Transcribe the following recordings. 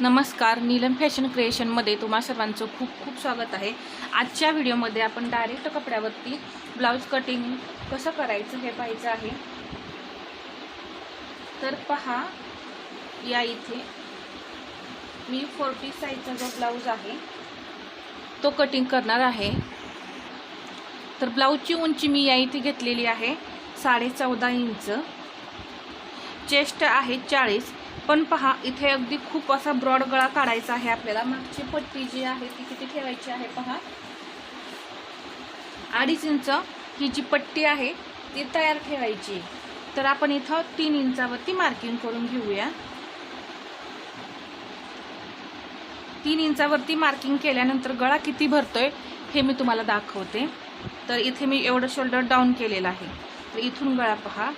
नमस्कार नीलम फॅशन क्रिएशनमध्ये तुम्हा सर्वांचं खूप खूप स्वागत आहे. आजच्या व्हिडिओमध्ये आपण डायरेक्ट कपड्यावरती ब्लाऊज कटिंग कसं करायचं हे पाहायचं आहे. तर पहा या इथे मी फोर्टी साईजचा जो ब्लाऊज आहे तो कटिंग करणार आहे. तर ब्लाऊजची उंची मी या इथे घेतलेली आहे साडे चौदा इंच. चेस्ट आहे चाळीस पण पहा इथे अगदी खूप असा ब्रॉड गळा काढायचा आहे आपल्याला. मागची पट्टी जी आहे ती किती ठेवायची आहे पहा? अडीच इंच ही जी पट्टी आहे ती तयार ठेवायची. तर आपण इथं तीन इंचावरती मार्किंग करून घेऊया. तीन इंचावरती मार्किंग केल्यानंतर गळा किती भरतोय हे मी तुम्हाला दाखवते. तर इथे मी एवढं शोल्डर डाऊन केलेलं आहे. तर इथून गळा पहा.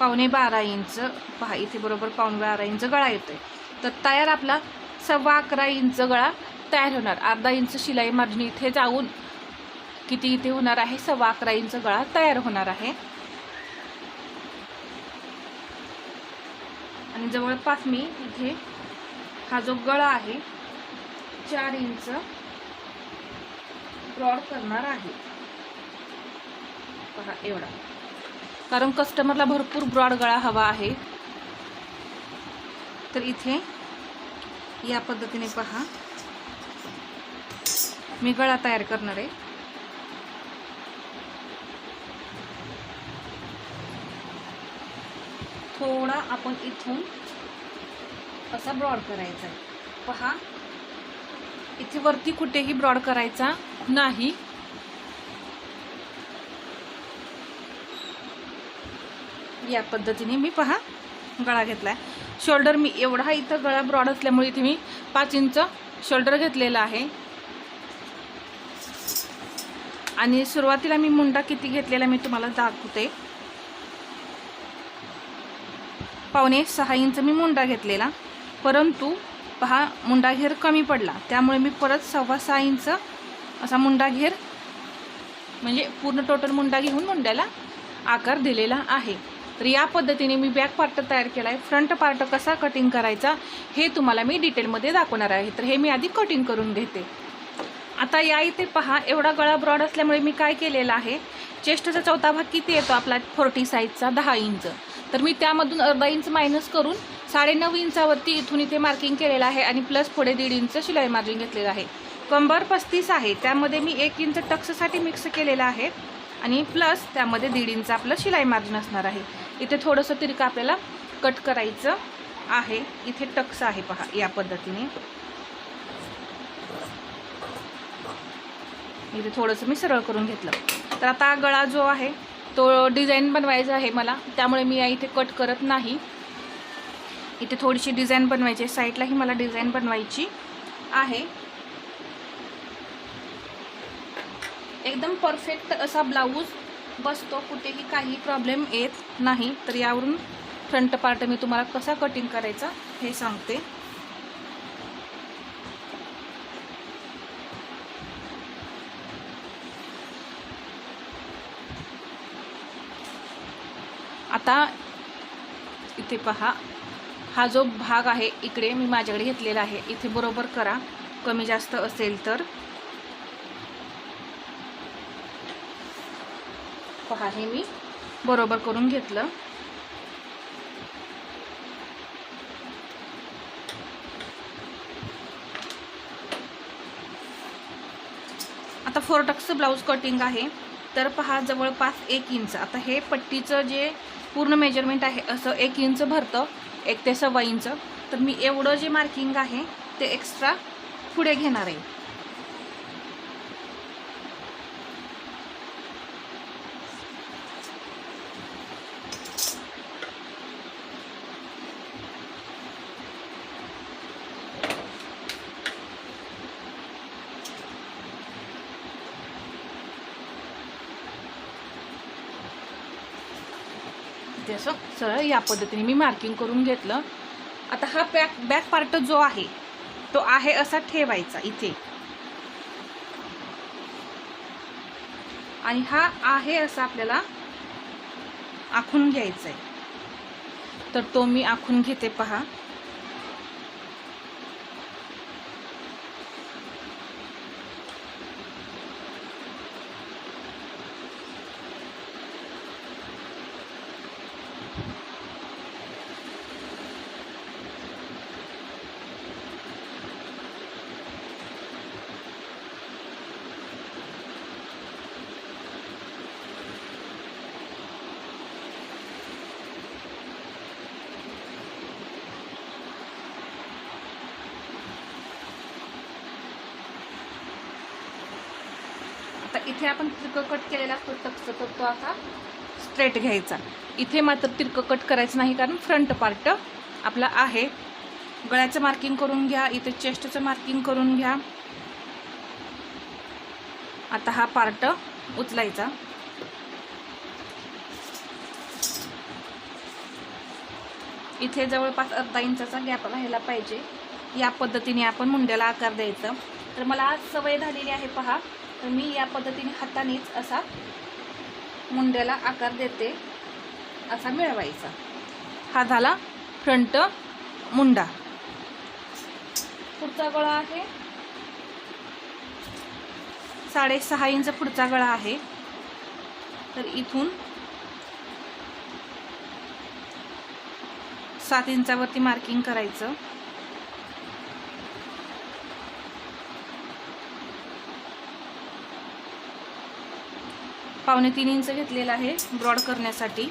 पावणे बारा इंच पहा इथे बरोबर पावणे बारा इंच गळा येतोय. तर तयार आपला सव्वा अकरा इंच गळा तयार होणार. अर्धा इंच शिलाई मार्जिन इथे जाऊन किती इथे होणार आहे? सव्वा अकरा इंच गळा तयार होणार आहे. आणि जवळपास मी इथे हा जो गळा आहे चार इंच ब्रॉड करणार आहे. पहा एवढा. कारण कस्टमरला भरपूर ब्रॉड गळा हवा आहे. तर इथे या पद्धतीने पहा. मी गळा तयार करणार आहे. थोडा आपण इथून असा ब्रॉड करायचा आहे. पहा. इथे वरती कुठेही ब्रॉड करायचा नाही. या पद्धतीने मी पहा गळा घेतला आहे शोल्डर मी एवढा इथं गळा ब्रॉड असल्यामुळे इथे मी पाच इंच शोल्डर घेतलेला आहे. आणि सुरुवातीला मी मुंडा किती घेतलेला मी तुम्हाला दाखवते. पावणे सहा इंच मी मुंडा घेतलेला. परंतु पहा मुंडा घेर कमी पडला. त्यामुळे मी परत सव्वा सहा इंच असा मुंडा घेर म्हणजे पूर्ण टोटल मुंडा घेऊन मुंड्याला आकार दिलेला आहे. तर या पद्धतीने मी बॅक पार्ट तयार केला आहे फ्रंट पार्ट कसा कटिंग करायचा हे तुम्हाला मी डिटेलमध्ये दाखवणार आहे. तर हे मी आधी कटिंग करून घेते. आता या इथे पहा एवढा गळा ब्रॉड असल्यामुळे मी काय केलेलं आहे? चेस्टचा चौथा भाग किती येतो आपला? फोर्टी साईजचा दहा इंच तर मी त्यामधून अर्धा इंच मायनस करून साडेनऊ इंचावरती इथून इथे मार्किंग केलेलं आहे आणि प्लस पुढे दीड इंच शिलाई मार्जिन घेतलेलं आहे. कंबर पस्तीस आहे. त्यामध्ये मी एक इंच टक्ससाठी मिक्स केलेलं आहे आणि प्लस त्यामध्ये दीड इंच आपलं शिलाई मार्जिन असणार आहे. इथे थोडंसं तिरकं आपल्याला कट करायचं आहे. इथे टक्स आहे पहा या पद्धतीने. इथे थोडंसं मी सरळ करून घेतलं. तर आता गळा जो आहे तो डिझाईन बनवायचा आहे मला. त्यामुळे मी या इथे कट करत नाही. इथे थोडीशी डिझाईन बनवायची आहे. साईडलाही मला डिझाईन बनवायची आहे. एकदम परफेक्ट असा ब्लाऊज बसतो कुठेही काही प्रॉब्लेम येत नाही तर यावरून फ्रंट पार्ट मी तुम्हाला कसा कटिंग करायचा हे सांगते. आता इथे पहा हा जो भाग आहे इकडे मी माझ्याकडे घेतलेला आहे. इथे बरोबर करा कमी जास्त असेल तर. पहा हे मी. बरोबर करून घेतलं. आता फोरटक्स ब्लाऊज कटिंग आहे. तर पहा जवळपास एक इंच आता हे पट्टीचं जे पूर्ण मेजरमेंट आहे असं एक इंच भरतं. एक ते सव्वा इंच तर मी एवढं जे मार्किंग आहे ते एक्स्ट्रा पुढे घेणार आहे. करायचे असं सरळ या पद्धतीने मी मार्किंग करून घेतलं. आता हा बॅक बॅक पार्ट जो आहे तो आहे असा ठेवायचा इथे. आणि हा आहे असा आपल्याला आखून घ्यायचा आहे तर तो मी आखून घेते पहा. इथे आपण तिरकं कट केलेला असतो टक्स तर तो असा स्ट्रेट घ्यायचा. इथे मात्र तिरकं कट करायचं नाही कारण फ्रंट पार्ट आपला आहे. गळ्याचं मार्किंग करून घ्या इथे चेस्टचं मार्किंग करून घ्या. आता हा पार्ट उचलायचा. इथे जवळपास अर्धा इंचाचा गॅप राहायला पाहिजे. या पद्धतीने आपण मुंड्याला आकार द्यायचा. तर मला आज सवय झालेली आहे पहा. तर मी या पद्धतीने हातानेच असा मुंड्याला आकार देते असा मिळवायचा. हा झाला फ्रंट मुंडा. पुढचा गळा आहे. साडेसहा इंच पुढचा गळा आहे. तर इथून सात इंचावरती मार्किंग करायचं. पावणे तीन इंच घेतलेलं आहे ब्रॉड करण्यासाठी.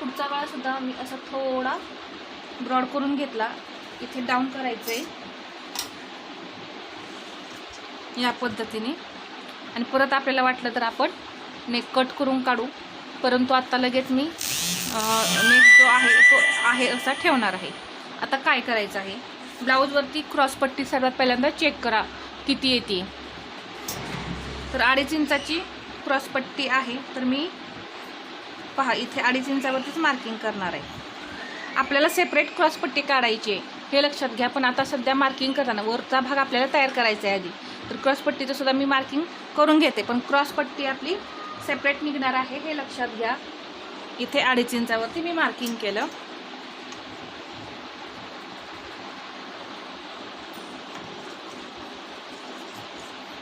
पुढचा बाळ सुद्धा मी असा थोडा ब्रॉड करून घेतला. इथे डाऊन करायचं आहे या पद्धतीने. आणि परत आपल्याला वाटलं तर आपण नेक कट करून काढू. परंतु आत्ता लगेच मी नेक जो आहे तो आहे असा ठेवणार आहे. आता काय करायचं आहे? ब्लाऊजवरती क्रॉसपट्टी सर्वात पहिल्यांदा चेक करा किती येते. तर अडीच इंचाची क्रॉसपट्टी आहे. तर मी पहा इथे अडीच इंचावरतीच मार्किंग करणार आहे. आपल्याला सेपरेट क्रॉसपट्टी काढायची आहे. हे लक्षात घ्या पण आता सध्या मार्किंग करताना वरचा भाग आपल्याला तयार करायचा आहे आधी. तर क्रॉसपट्टीचं सुद्धा मी मार्किंग करून घेते. पण क्रॉसपट्टी आपली सेपरेट निघणार आहे हे लक्षात घ्या. इथे अडीच इंचावरती मी मार्किंग केलं.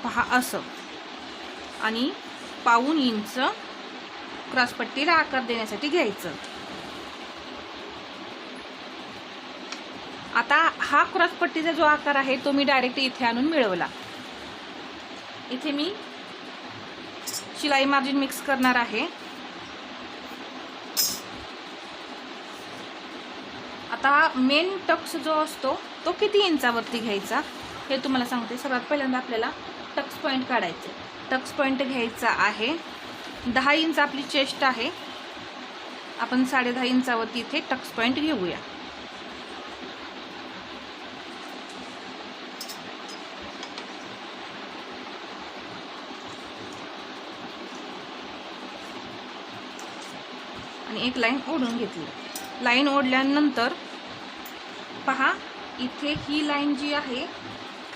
पहा असं. आणि पाऊन इंच क्रॉसपट्टीला आकार देण्यासाठी घ्यायचं. आता हा क्रॉसपट्टीचा जो आकार आहे तो मी डायरेक्ट इथे आणून मिळवला. इथे मी शिलाई मार्जिन मिक्स करणार आहे. आता मेन टक्स जो असतो तो किती इंचावरती घ्यायचा? हे तुम्हाला सांगते. सर्वात पहिल्यांदा आपल्याला टक्स पॉईंट काढायचे. टक्स पॉईंट घ्यायचा आहे. दहा इंच आपली चेस्ट आहे. आपण साडे दहा इंचावरती इथे टक्स पॉईंट घेऊया. आणि एक लाईन ओढून घेतली. लाईन ओढल्यानंतर पहा इथे ही लाईन जी आहे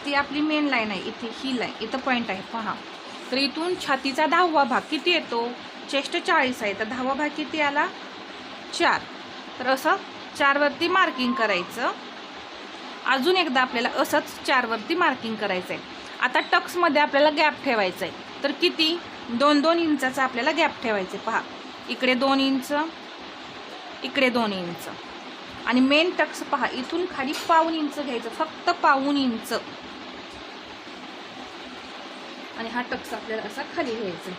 ती आपली मेन लाईन आहे. इथे ही लाईन इथं पॉईंट आहे. पहा. तर इथून छातीचा दहावा भाग किती येतो? चेस्ट चाळीस आहे. तर दहावा भाग किती आला? चार. तर असं चारवरती मार्किंग करायचं. अजून एकदा आपल्याला असंच चारवरती मार्किंग करायचं आहे आता टक्समध्ये आपल्याला गॅप ठेवायचा आहे तर किती? दोन दोन इंचाचा आपल्याला गॅप ठेवायचा आहे पहा. इकडे दोन इंच इकडे दोन इंच. आणि मेन टक्स पहा इथून खाली पाऊन इंच घ्यायचं फक्त पाऊन इंच. आणि हा टक्स आपल्याला असा खाली घ्यायचा.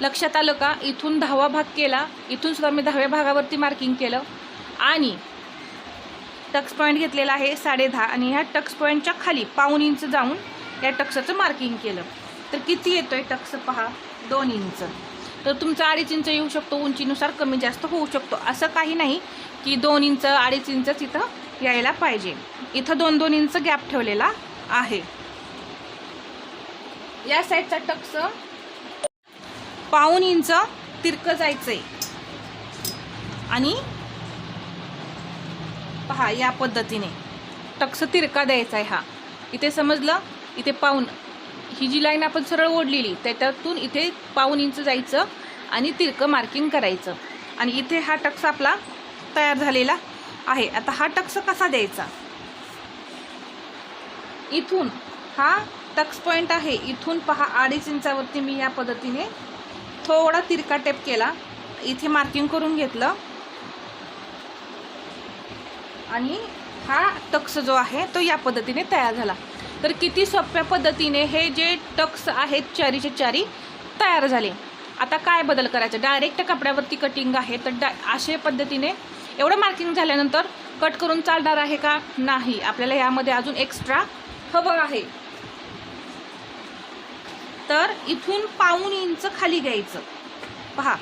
लक्षात आलं का? इथून दहावा भाग केला इथून सुद्धा मी दहाव्या भागावरती मार्किंग केलं. आणि टक्स पॉईंट घेतलेला आहे साडे दहा. आणि ह्या टक्स पॉईंटच्या खाली पाऊन इंच जाऊन या टक्साचं मार्किंग केलं. तर किती येतोय टक्स पहा? दोन इंच. तर तुमचं अडीच इंच येऊ शकतो उंचीनुसार कमी जास्त होऊ शकतो. असं काही नाही की दोन इंच अडीच इंचच इथं यायला पाहिजे. इथं दोन दोन इंच गॅप ठेवलेला आहे. या साईडचा टक्स पाऊन इंच तिरकं जायचंय. आणि पहा या पद्धतीने टक्स तिरका द्यायचा आहे हा. इथे समजलं? इथे पाऊन ही जी लाईन आपण सरळ ओढलेली त्याच्यातून इथे पाऊन इंच जायचं आणि तिरकं मार्किंग करायचं. आणि इथे हा टक्स आपला तयार झालेला आहे. आता हा टक्स कसा द्यायचा? इथून हा टक्स पॉईंट आहे. इथून पहा अडीच इंचावरती मी या पद्धतीने थोडा तिरका टेप केला. इथे मार्किंग करून घेतलं. आणि हा टक्स जो आहे तो या पद्धतीने तयार झाला. तर किती सोप्या पद्धतीने हे जे टक्स आहेत चारीचे चारी तयार झाले. आता काय बदल करायचं? डायरेक्ट कपड्यावरती कटिंग आहे तर डा अशा पद्धतीने एवढं मार्किंग झाल्यानंतर कट करून चालणार आहे का? नाही. आपल्याला यामध्ये अजून एक्स्ट्रा हवं आहे. तर इथून पाऊन इंच खाली घ्यायचं. पहा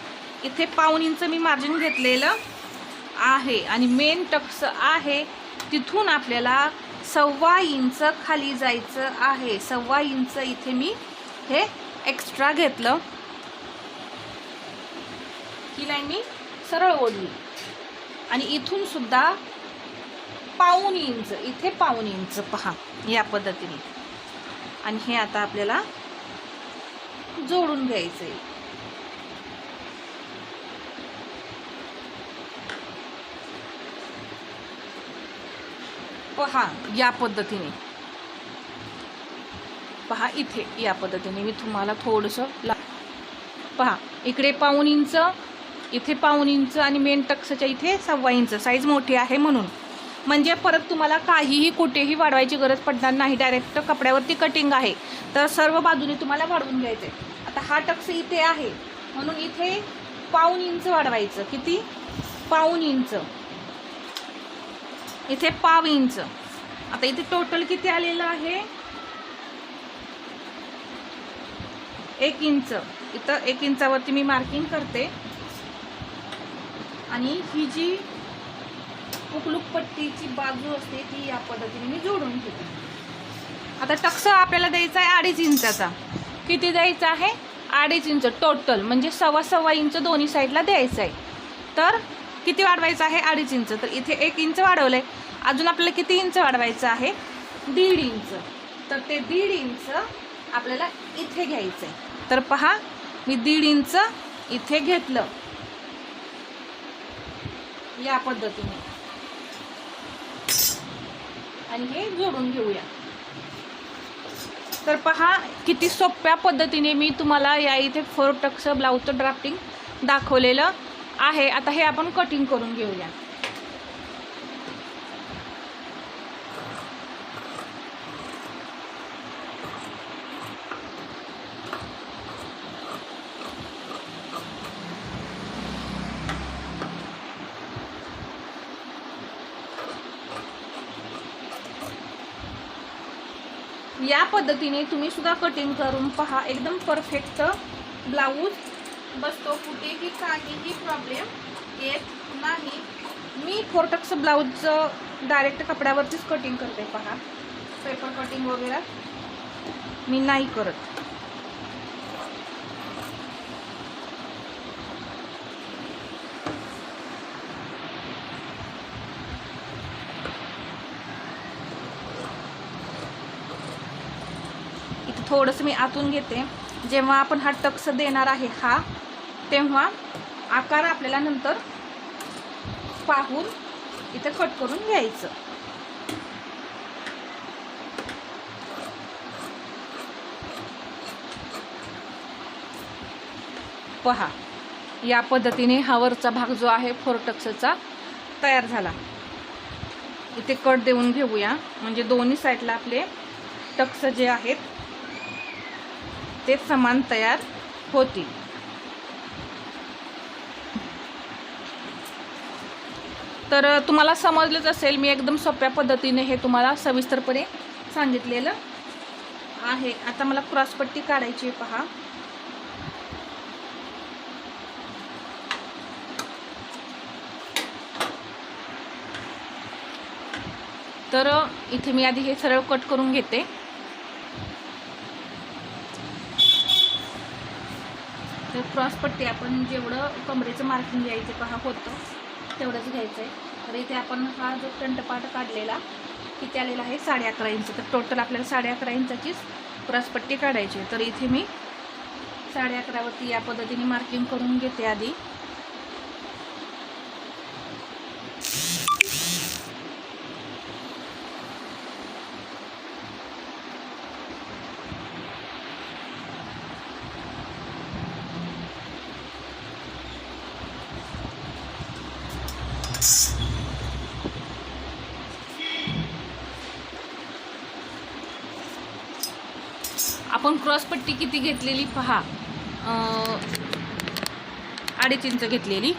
इथे पाऊन इंच मी मार्जिन घेतलेलं आहे आणि मेन टक्स आहे. तिथून आपल्याला सव्वा इंच खाली जायचं आहे. सव्वा इंच इथे मी हे एक्स्ट्रा घेतलं. ही लाईन मी सरळ ओढली. आणि इथून सुद्धा पाऊन इंच इथे पाऊण इंच पहा या पद्धतीने. आणि हे आता आपल्याला जोडून घ्यायचं आहे पहा या पद्धतीने. पहा इथे या पद्धतीने. मी तुम्हाला थोडंसं ला पहा इकडे पाऊन इंच इथे पाऊन इंच आणि मेन टक्सच्या इथे सव्वा इंच. साईज मोठी आहे म्हणून. म्हणजे परत तुम्हाला काहीही कुठेही वाढवायची गरज पडणार नाही. डायरेक्ट कपड्यावरती कटिंग आहे. तर सर्व बाजूने तुम्हाला वाढवून घ्यायचं आहे आता हा टक्स इथे आहे. म्हणून इथे पाऊन इंच वाढवायचं. किती? पाऊन इंच. इथे पाव इंच. आता इथे टोटल किती आलेलं आहे? एक इंच. इथं एक इंचावरती मी मार्किंग करते. आणि ही जी उकलूक पट्टीची बाजू असते ती या पद्धतीने मी जोडून घेते. आता टक्स आपल्याला द्यायचा आहे अडीच इंचाचा. किती द्यायचा आहे? अडीच इंच टोटल म्हणजे सव्वा सव्वा इंच दोन्ही साईडला द्यायचं आहे. तर किती वाढवायचं आहे? अडीच इंच. तर इथे एक इंच वाढवलं आहे अजून आपल्याला किती इंच वाढवायचं आहे? दीड इंच. तर ते दीड इंच आपल्याला इथे घ्यायचं आहे तर पहा मी दीड इंच इथे घेतलं. या पद्धतीने. आणि हे जोडून घेऊया. तर पहा किती सोप्या पद्धतीने मी तुम्हाला या इथे फोर टक्स ब्लाऊजचं ड्राफ्टिंग दाखवलेलं. आहे. आता हे आपण कटिंग करून घेऊया. या पद्धतीने तुम्ही सुद्धा कटिंग करून पहा. एकदम परफेक्ट ब्लाऊज बसतो कुठेही काहीही प्रॉब्लेम येत नाही. मी फोरटक्स ब्लाऊजचं डायरेक्ट कपड्यावरतीच कटिंग करते पहा. पेपर कटिंग वगैरे. मी नाही करत. थोडंसं मी आतून घेते. जेव्हा आपण हा टक्स देणार आहे हा तेव्हा आकार आपल्याला नंतर पाहून इथे कट करून घ्यायचं. पहा या पद्धतीने हा वरचा भाग जो आहे फोर टक्सचा तयार झाला. इथे कट देऊन घेऊया. म्हणजे दोन्ही साईडला आपले टक्स जे आहेत ते समान तयार होतील. तर तुम्हाला समजलंच असेल मी एकदम सोप्या पद्धतीने हे तुम्हाला सविस्तरपणे सांगितलेलं आहे. आता मला क्रॉसपट्टी काढायची आहे पहा. तर इथे मी आधी हे सरळ कट करून घेते. तर क्रॉसपट्टी आपण जेवढं कमरेचं मार्किंग घ्यायचं पहा होतं तेवढंच घ्यायचं आहे तर इथे आपण हा जो फ्रंटपार्ट काढलेला किती आलेला आहे? साडे अकरा इंच. तर टोटल आपल्याला साडे अकरा इंचाचीच क्रॉसपट्टी काढायची आहे. तर इथे मी साडे अकरावरती या पद्धतीने मार्किंग करून घेते आधी. आपण क्रॉसपट्टी किती घेतलेली पहा. अडीच इंच घेतलेली.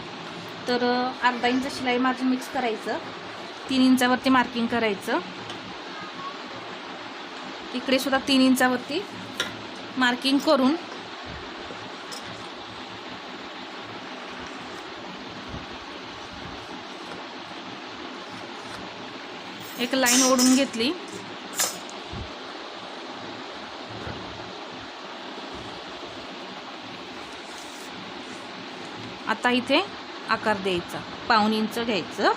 तर अर्धा इंच शिलाई मार्जिन मिक्स करायचं. तीन इंचावरती मार्किंग करायचं. इकडे सुद्धा तीन इंचावरती मार्किंग करून. एक लाईन ओढून घेतली. आता इथे आकार द्यायचा. पाऊन इंच घ्यायचं.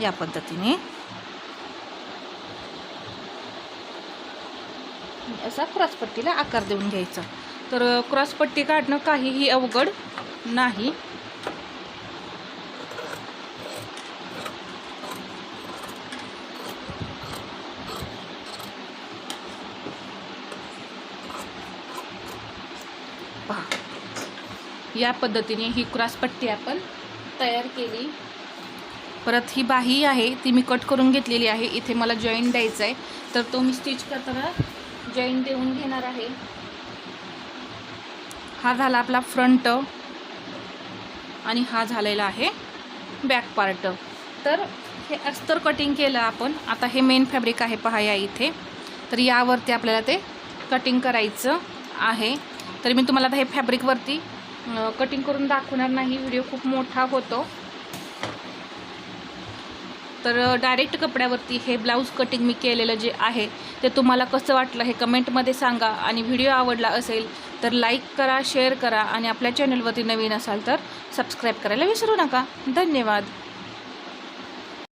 या पद्धतीने. असा क्रॉसपट्टीला आकार देऊन घ्यायचा. तर क्रॉसपट्टी काढणं काहीही अवघड नाही. या पद्धतीने ही क्रॉसपट्टी आपण तयार केली. परत ही बाही आहे ती मी कट करून घेतलेली आहे. इथे मला जॉईंट द्यायचा आहे. तर तो मी स्टिच करताना जॉईंट देऊन घेणार आहे. हा झाला आपला फ्रंट आणि हा झालेला आहे बॅक पार्ट तर हे अस्तर कटिंग केलं आपण. आता हे मेन फॅब्रिक आहे पहा या इथे. तर यावरती आपल्याला ते कटिंग करायचं आहे. तर मी तुम्हाला आता हे फॅब्रिकवरती कटिंग करून दाखवणार नाही. व्हिडिओ खूप मोठा होतो. तर डायरेक्ट कपड्यावरती हे ब्लाऊज कटिंग मी केलेलं जे आहे ते तुम्हाला कसं वाटलं हे कमेंटमध्ये सांगा. आणि व्हिडिओ आवडला असेल तर लाईक करा शेअर करा. आणि आपल्या चॅनलवरती नवीन असाल तर सबस्क्राईब करायला विसरू नका. धन्यवाद.